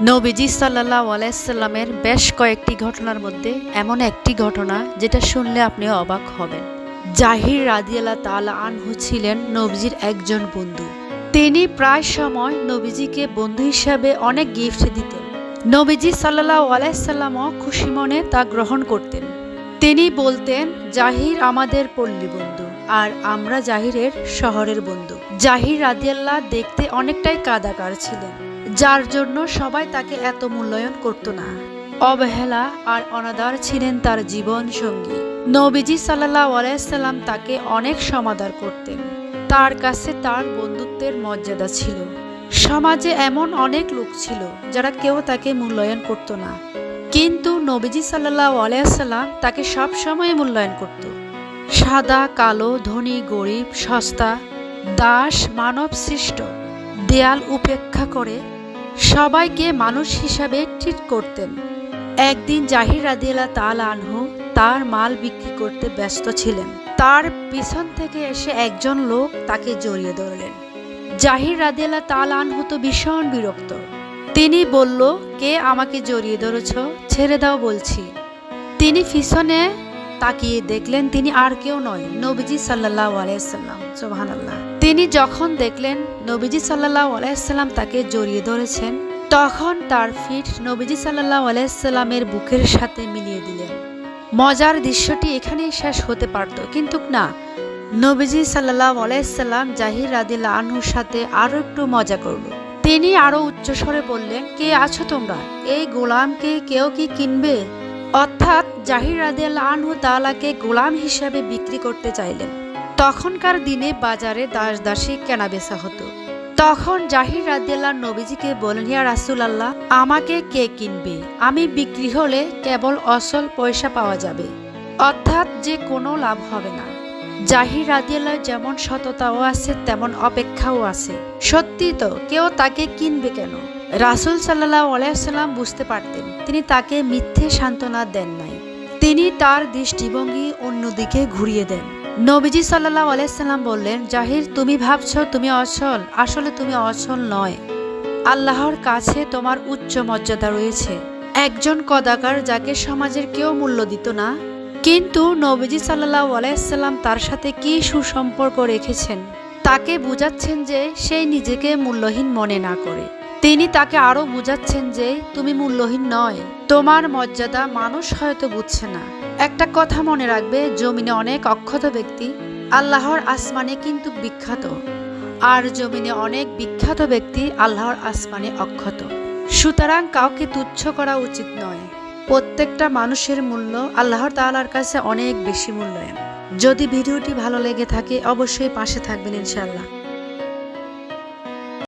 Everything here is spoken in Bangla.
নবীজি সাল্লাহ আলাইসাল্লামের বেশ কয়েকটি ঘটনার মধ্যে এমন একটি ঘটনা যেটা শুনলে আপনি অবাক হবেন। জাহির রাদিয়াল্লাহ তালা আনহু ছিলেন নবীজির একজন বন্ধু। তিনি প্রায় সময় নবীজিকে বন্ধু হিসাবে অনেক গিফট দিতেন। নবীজি সাল্লাহ আলাইসাল্লামও খুশি মনে তা গ্রহণ করতেন। তিনি বলতেন, জাহির আমাদের পল্লী বন্ধু আর আমরা জাহিরের শহরের বন্ধু। জাহির রাদিয়াল্লাহ দেখতে অনেকটাই কাদাকার ছিলেন। যার জন্য সবাই তাকে এত মূল্যায়ন করত না। অবহেলা আর অনাদার ছিলেন তার জীবন সঙ্গী। নবীজি সাল্লাহ আলাইসাল্লাম তাকে অনেক সমাদার করতেন। তার কাছে তার বন্ধুত্বের মর্যাদা ছিল। সমাজে এমন অনেক লোক ছিল যারা কেউ তাকে মূল্যায়ন করত না। কিন্তু নবীজি সাল্লাহ আলাইসাল্লাম তাকে সব সময় মূল্যায়ন করত। সাদা, কালো, ধনী, গরিব, সস্তা, দাস মানব সৃষ্ট দেয়াল উপেক্ষা করে সবাইকে মানুষ হিসাবে ট্রিট করতেন। একদিন জাহির রাদিয়াল্লাহ তাল আনহু তার মাল বিক্রি করতে ব্যস্ত ছিলেন। তার পিছন থেকে এসে একজন লোক তাকে জড়িয়ে ধরলেন। জাহির রাদিয়াল্লাহ তাল আনহু তো ভীষণ বিরক্ত। তিনি বলল, কে আমাকে জড়িয়ে ধরেছ? ছেড়ে দাও বলছি। তিনি পিছনে তাকিয়ে দেখলেন তিনি আর কেউ নয়, নবীজি সাল্লাহ আলাইসাল্লাম সোহান আল্লাহ তিনি যখন দেখলেন নবীজি সাল্লাহ আলাইসাল্লাম তাকে জড়িয়ে ধরেছেন, তখন তার ফিট নবীজি সাল্লাহ আলাইসাল্লামের বুকের সাথে মিলিয়ে দিলেন। মজার দৃশ্যটি এখানেই শেষ হতে পারত, কিন্তু না, নবীজি সাল্লাহ আলাইসাল্লাম জাহির রাদিল্লা আনহুর সাথে আরও একটু মজা করল। তিনি আরও উচ্চস্বরে বললেন, কে আছো তোমরা? এই গোলামকে কেউ কি কিনবে? অর্থাৎ জাহির রাদিয়াল্লাহ আনহু তালাকে গোলাম হিসাবে বিক্রি করতে চাইলেন। তখনকার দিনে বাজারে দাস দাসী কেনা বেচা হতো। তখন জাহির রাদিয়াল্লাহ নবীজিকে বলেন, ইয়া রাসুল আল্লাহ আমাকে কে কিনবে? আমি বিক্রি হলে কেবল অসল পয়সা পাওয়া যাবে। অর্থাৎ যে কোনো লাভ হবে না। জাহির রাদিয়াল্লাহ যেমন সততাও আছে, তেমন অপেক্ষাও আছে। সত্যি তো, কেউ তাকে কিনবে কেন? রাসুল সাল্লাহ আলাইসাল্লাম বুঝতে পারতেন, তিনি তাকে মিথ্যে সান্ত্বনা দেন নাই। তিনি তার দৃষ্টিভঙ্গি অন্যদিকে ঘুরিয়ে দেন। নবীজি সাল্লাহ আলাইসাল্লাম বললেন, জাহির, তুমি ভাবছ তুমি অচল। আসলে তুমি অচল নয়। আল্লাহর কাছে তোমার উচ্চ মর্যাদা রয়েছে। একজন কদাকার যাকে সমাজের কেউ মূল্য দিত না। কিন্তু নবীজি সাল্লাহ আলাইসাল্লাম তার সাথে কি সুসম্পর্ক রেখেছেন? তাকে বুঝাচ্ছেন যে সে নিজেকে মূল্যহীন মনে না করে। তিনি তাকে আরও বুঝাচ্ছেন যে তুমি মূল্যহীন নয়। তোমার মর্যাদা মানুষ হয়তো বুঝছে না। একটা কথা মনে রাখবে, জমিনে অনেক অক্ষত ব্যক্তি আল্লাহর আসমানে কিন্তু বিখ্যাত। আর জমিনে অনেক বিখ্যাত ব্যক্তি আল্লাহর আসমানে অক্ষত। সুতরাং কাউকে তুচ্ছ করা উচিত নয়। প্রত্যেকটা মানুষের মূল্য আল্লাহর তাআলার কাছে অনেক বেশি মূল্যায়ন যদি ভিডিওটি ভালো লেগে থাকে, অবশ্যই পাশে থাকবেন ইনশাআল্লাহ।